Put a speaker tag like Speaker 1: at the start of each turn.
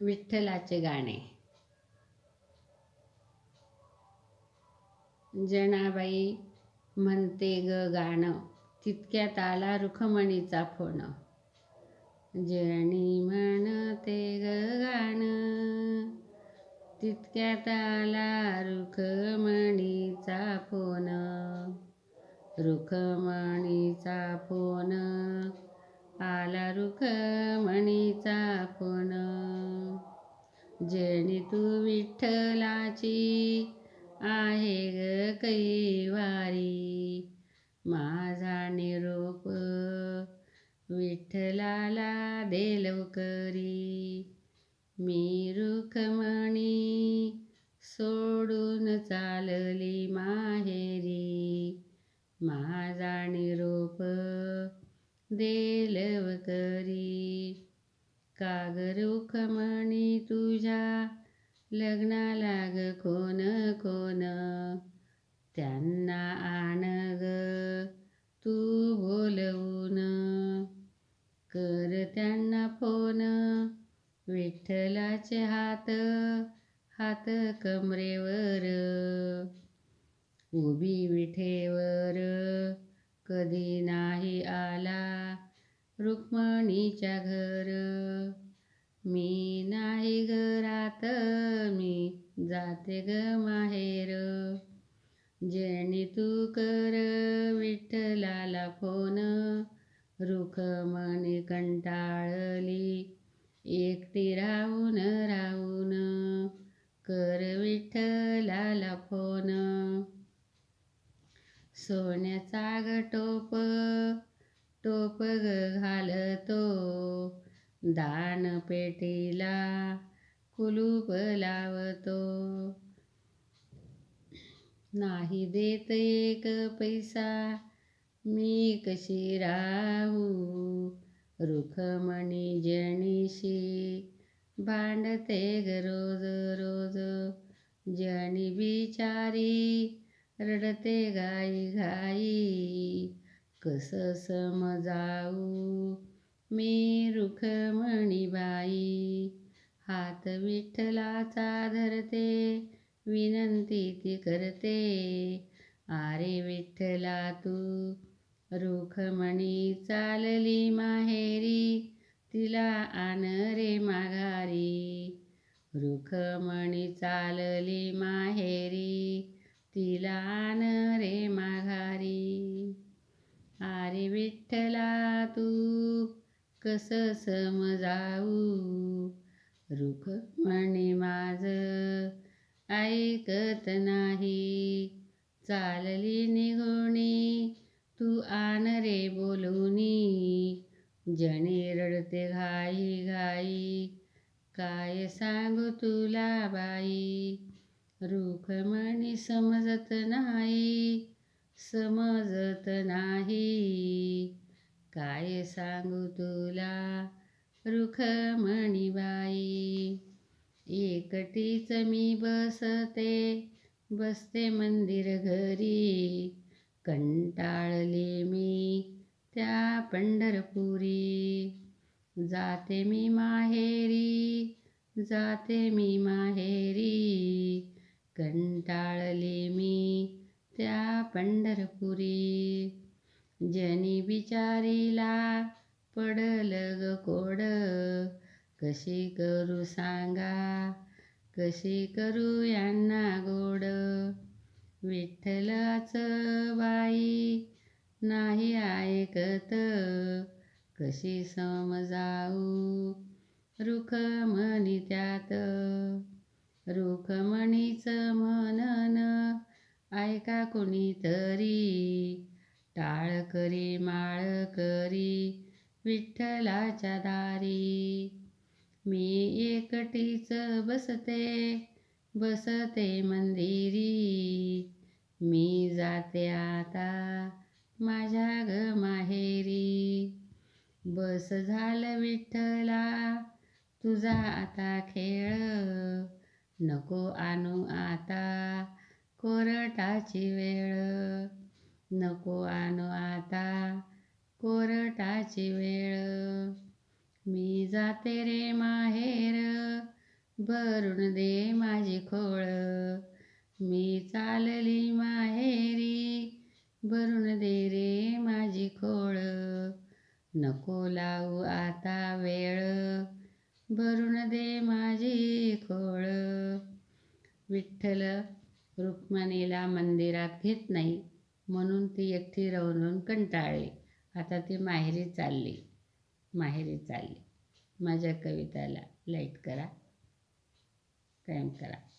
Speaker 1: विठ्ठलाचे गाणे. जनाबाई म्हणते ग गाणं तितक्यात आला रुखमणीचा फोन. जणी म्हणते ग गाणं तितक्यात आला रुखमणीचा फोन. रुखमणीचा फोन आला रुखमणीचा फोन. जणी तू विठ्ठलाची आहे ग कैवारी. माझा निरोप विठ्ठलाला दे लवकरी. मी रुखमणी सोडून चालली माहेरी. माझा निरोप दे लवकरी. कागरुखमणी तुझ्या लग्नाला लाग कोण कोण? त्यांना आण ग तू बोलवून. कर त्यांना फोन विठ्ठलाचे हात हात कमरेवर. उभी विठेवर कधी नाही आला रुक्मणीच्या घर मी नाही घरात मी जाते ग माहेर. जेणी तू कर विठ्ठलाला फोन रुखमणी कंटाळली एकटी राहून राहून कर विठ्ठलाला फोन. सोन्याचा गटोप टोप घालतो दान पेटीला कुलूप लावतो. नाही देत एक पैसा मी कशी राहू? रुखमणी जणीशी भांडते ग रोज रोज. जणी बिचारी रडते गाई घाई. कसं समजाऊ मी रुखमणीबाई हात विठ्ठलाचा धरते विनंती ती करते. आरे विठ्ठला तू रुखमणी चालली माहेरी तिला आण रे माघारी. रुखमणी चालली माहेरी तिला आण रे माघारी. आरे विठ्ठला तू कस समजाऊ म्हणे माझ ऐकत नाही. चालली निघोणी तू आन रे बोलूनी. जणे रडते घाई घाई. काय सांगू तुला बाई? रुखमणी समजत नाही. समजत नाही. काय सांगू तुला? रुखमणीबाई एकटीच मी बसते बसते मंदिर घरी. कंटाळले मी त्या पंढरपुरी. जाते मी माहेरी जाते मी माहेरी. कंटाळले मी त्या पंढरपुरी. जनी बिचारीला पडल ग कोड. कशी करू सांगा कशी करू यांना गोड. विठ्ठलाच बाई नाही ऐकत कशी समजाऊ रुखमणी त्यात. रुखमणीचं म्हणन ऐका कुणीतरी? टाळ करी माळ करी विठ्ठलाच्या दारी. मी एकटीच बसते बसते मंदिरी. मी जाते आता माझ्या ग माहेरी. बस झालं विठ्ठला तुझा आता खेळ नको आणू आता. कोरटाची वेळ. नको आणू आता कोरटाची वेळ. मी जाते रे माहेर भरून दे माझी खोळ. मी चालली माहेरी भरून दे रे माझी खोळ. नको लावू आता वेळ भरून दे माझी खोळ. विठ्ठल रुक्मिणीला मंदिरात घेत नाही म्हणून ती एकटी राहून राहून कंटाळली. आता ती माहेरी चालली. माहेरी चालली. माझ्या कविताला लाईक करा. कायम करा.